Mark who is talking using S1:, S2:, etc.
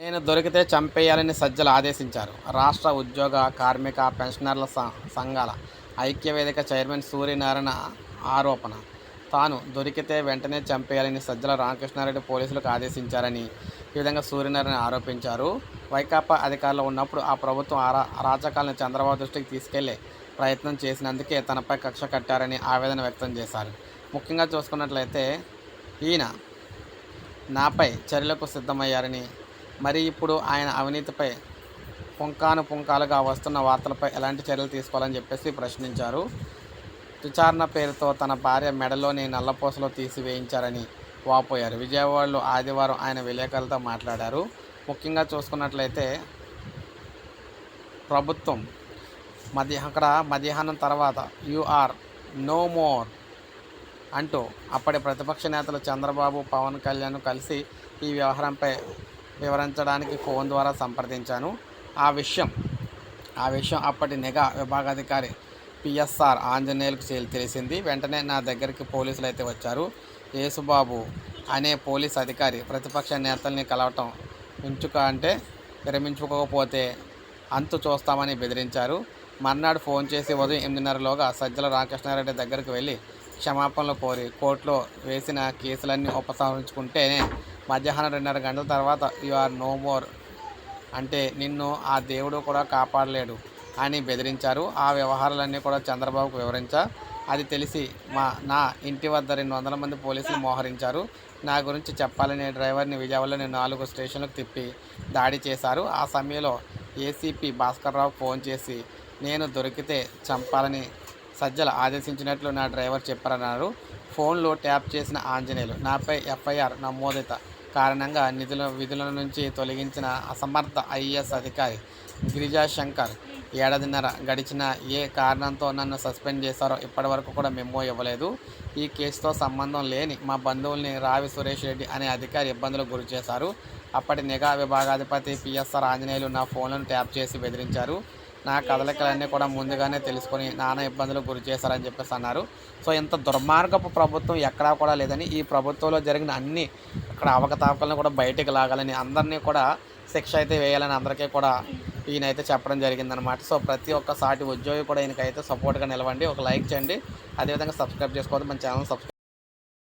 S1: నేను దొరికితే చంపేయాలని సజ్జలు ఆదేశించారు. రాష్ట్ర ఉద్యోగ కార్మిక పెన్షనర్ల స- సంఘాల ఐక్యవేదిక చైర్మన్ సూర్యనారాయణ ఆరోపణ. తాను దొరికితే వెంటనే చంపేయాలని సజ్జల రామకృష్ణారెడ్డి పోలీసులకు ఆదేశించారని ఈ విధంగా సూర్యనారాయణ ఆరోపించారు. వైకాపా అధికారంలో ఉన్నప్పుడు ఆ ప్రభుత్వం అరా అరాచకాలను చంద్రబాబు దృష్టికి తీసుకెళ్ళే ప్రయత్నం చేసినందుకే తనపై కక్ష కట్టారని ఆవేదన వ్యక్తం చేశారు. ముఖ్యంగా చూసుకున్నట్లయితే ఈయన నాపై చర్యలకు సిద్ధమయ్యారని మరి ఇప్పుడు ఆయన అవినీతిపై పుంకాను పుంకాలుగా వస్తున్న వార్తలపై ఎలాంటి చర్యలు తీసుకోవాలని చెప్పేసి ప్రశ్నించారు. విచారణ పేరుతో తన భార్య మెడలోని నల్లపూసలో తీసివేయించారని వాపోయారు. విజయవాడలో ఆదివారం ఆయన విలేకరులతో మాట్లాడారు. ముఖ్యంగా చూసుకున్నట్లయితే ప్రభుత్వం మధ్య అక్కడ మధ్యాహ్నం తర్వాత యూఆర్ నో మోర్ అంటూ అప్పటి ప్రతిపక్ష నేతలు చంద్రబాబు పవన్ కళ్యాణ్ కలిసి ఈ వ్యవహారంపై వివరించడానికి ఫోన్ ద్వారా సంప్రదించాను. ఆ విషయం ఆ విషయం అప్పటి నిఘా విభాగాధికారి పిఎస్ఆర్ ఆంజనేయులకు తెలిసింది. వెంటనే నా దగ్గరికి పోలీసులు అయితే వచ్చారు. యేసుబాబు అనే పోలీస్ అధికారి ప్రతిపక్ష నేతల్ని కలవటం ఉంచుక అంటే విరమించుకోకపోతే అంతు చూస్తామని బెదిరించారు. మర్నాడు ఫోన్ చేసి ఉదయం ఎనిమిదిన్నరలోగా సజ్జల రామకృష్ణారెడ్డి దగ్గరికి వెళ్ళి క్షమాపణలు కోరి కోర్టులో వేసిన కేసులన్నీ ఉపసంహరించుకుంటేనే మధ్యాహ్నం రెండున్నర గంటల తర్వాత యు ఆర్ నో మోర్ అంటే నిన్ను ఆ దేవుడు కూడా కాపాడలేడు. అని బెదిరించారు. ఆ వ్యవహారాలన్నీ కూడా చంద్రబాబుకు వివరించా. అది తెలిసి మా నా ఇంటి వద్ద రెండు వందల మంది పోలీసులు మోహరించారు. నా గురించి చెప్పాలని డ్రైవర్ని విజయవాడలోని నాలుగు స్టేషన్లకు తిప్పి దాడి చేశారు. ఆ సమయంలో ఏసీపీ భాస్కర్రావు ఫోన్ చేసి నేను దొరికితే చంపాలని సజ్జల ఆదేశించినట్లు నా డ్రైవర్ చెప్పారన్నారు. ఫోన్లో ట్యాప్ చేసిన ఆంజనేయులు నాపై ఎఫ్ఐఆర్ నమోదిత కారణంగా నిధుల విధుల నుంచి తొలగించిన అసమర్థ ఐఏఎస్ అధికారి గిరిజా శంకర్ ఏడాదిన్నర గడిచిన ఏ కారణంతో నన్ను సస్పెండ్ చేశారో ఇప్పటివరకు కూడా మెమో ఇవ్వలేదు. ఈ కేసుతో సంబంధం లేని మా బంధువుల్ని రావి సురేష్ రెడ్డి అనే అధికారి ఇబ్బందులకు గురి చేశారు. అప్పటి నిఘా విభాగాధిపతి పిఎస్ఆర్ ఆంజనేయులు నా ఫోన్లను ట్యాప్ చేసి బెదిరించారు. నా కదలికలన్నీ కూడా ముందుగానే తెలుసుకొని నానా ఇబ్బందులకు గురి చేశారని చెప్పేసి అన్నారు. సో ఇంత దుర్మార్గపు ప్రభుత్వం ఎక్కడా కూడా లేదని ఈ ప్రభుత్వంలో జరిగిన అన్ని అక్కడ అవకతవకలను కూడా బయటికి లాగాలని అందరినీ కూడా శిక్ష అయితే వేయాలని అందరికీ కూడా ఈయనైతే చెప్పడం జరిగిందనమాట సో ప్రతి ఒక్క సాటి ఉద్యోగి కూడా ఈయనకైతే సపోర్ట్గా నిలవండి. ఒక లైక్ చేయండి. అదేవిధంగా సబ్స్క్రైబ్ చేసుకోవద్దు. మన ఛానల్ సబ్స్క్రైబ్